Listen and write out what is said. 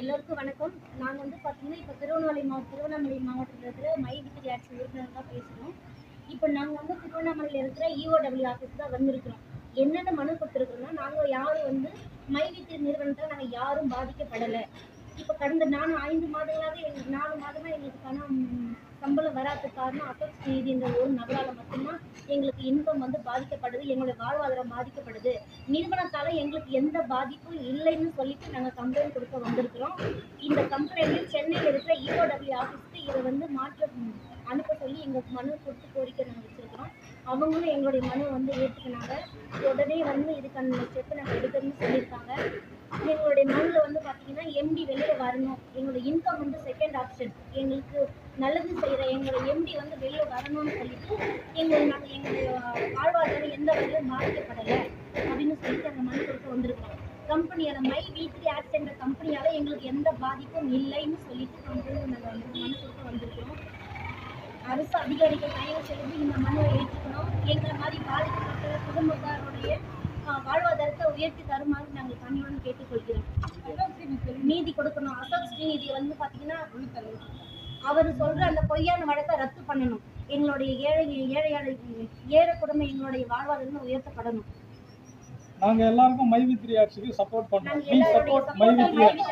எல்லோருக்கும் வணக்கம். நாங்கள் வந்து பார்த்தீங்கன்னா இப்போ திருவண்ணாமலை மாவட்டம் திருவண்ணாமலை மாவட்டத்தில் இருக்கிற மை வித்திரி ஆட்சி உறுப்பினர் தான் பேசுகிறோம் இப்போ நாங்கள் வந்து திருவண்ணாமலையில் இருக்கிற இஓடபிள்யூ ஆஃபீஸ் தான் வந்திருக்கிறோம். என்னென்ன மனு கொடுத்துருக்குறோம்னா நாங்கள் யாரும் வந்து மை வித்திரி நிறுவனத்தில் நாங்கள் யாரும் பாதிக்கப்படலை. இப்போ கடந்த நாலு ஐந்து மாதங்களாக எங்களுக்கு நாலு மாதமாக எங்களுக்கு பணம் சம்பளம் வராத காரணம் அசோஸ் நீதின்ற ஒரு நபரால் மட்டும்தான் எங்களுக்கு இன்கம் வந்து பாதிக்கப்படுது எங்களுடைய வாழ்வாதாரம் பாதிக்கப்படுது. நிறுவனத்தால் எங்களுக்கு எந்த பாதிப்பும் இல்லைன்னு சொல்லிட்டு நாங்கள் கம்ப்ளைண்ட் கொடுக்க வந்திருக்கிறோம். இந்த கம்ப்ளைண்ட் சென்னையில் இருக்கிற இஓடபிள்யூ ஆஃபீஸ்க்கு இதை வந்து மாற்ற அனுப்ப சொல்லி எங்களுக்கு மனு கொடுத்து கோரிக்கை நாங்கள் வச்சுருக்கிறோம். அவங்களும் எங்களுடைய மனு வந்து ஏற்றுக்கினாங்க உடனே வந்து இதுக்கான ஸ்டெப்பு நாங்கள் எடுக்கணும்னு சொல்லியிருக்காங்க எங்களுடைய மனுவில் வந்து பார்த்தீங்கன்னா எம்டி வெளியில் வரணும். எங்களோட இன்கம் வந்து செகண்ட் ஆப்ஷன் எங்களுக்கு நல்லது செய்கிற எங்களோட எம்டி வந்து வெளியில் வரணும்னு சொல்லிட்டு எங்கள் நாங்கள் எங்களுடைய வாழ்வாதாரம் எந்த வகையிலும் பாதிக்கப்படலை அப்படின்னு சொல்லிட்டு அந்த மனு கொடுத்து வந்திருக்கோம் கம்பெனியால் மை வீக்லி ஆக்ட் என்ற கம்பெனியால் எங்களுக்கு எந்த பாதிப்பும் இல்லைன்னு சொல்லிட்டு கம்பெனி நாங்கள் வந்து மனு கொடுத்து வந்திருக்கிறோம் அரசு அதிகாரிகள் தயவு செய்து இந்த மனுவை ஏற்றுக்கணும். எங்களை மாதிரி பாதிக்கப்பட்ட உயர்த்தி தருமாறு நாங்கள் பணியுடன் கேட்டுக்கொள்கிறோம். நீதி கொடுக்கணும். அசோக் ஸ்ரீநிதி வந்து பார்த்தீங்கன்னா அவர் சொல்ற அந்த பொய்யான வழக்கை ரத்து பண்ணணும். எங்களுடைய ஏழை ஏழை ஏழை குடும்பம் எங்களுடைய வாழ்வாதாரம் உயர்த்தப்படணும். நாங்க எல்லாருக்கும் மைவித்ரி ஆட்சிக்கு சப்போர்ட் பண்றோம். சப்போர்ட் மைவித்ரி ஆட்சி.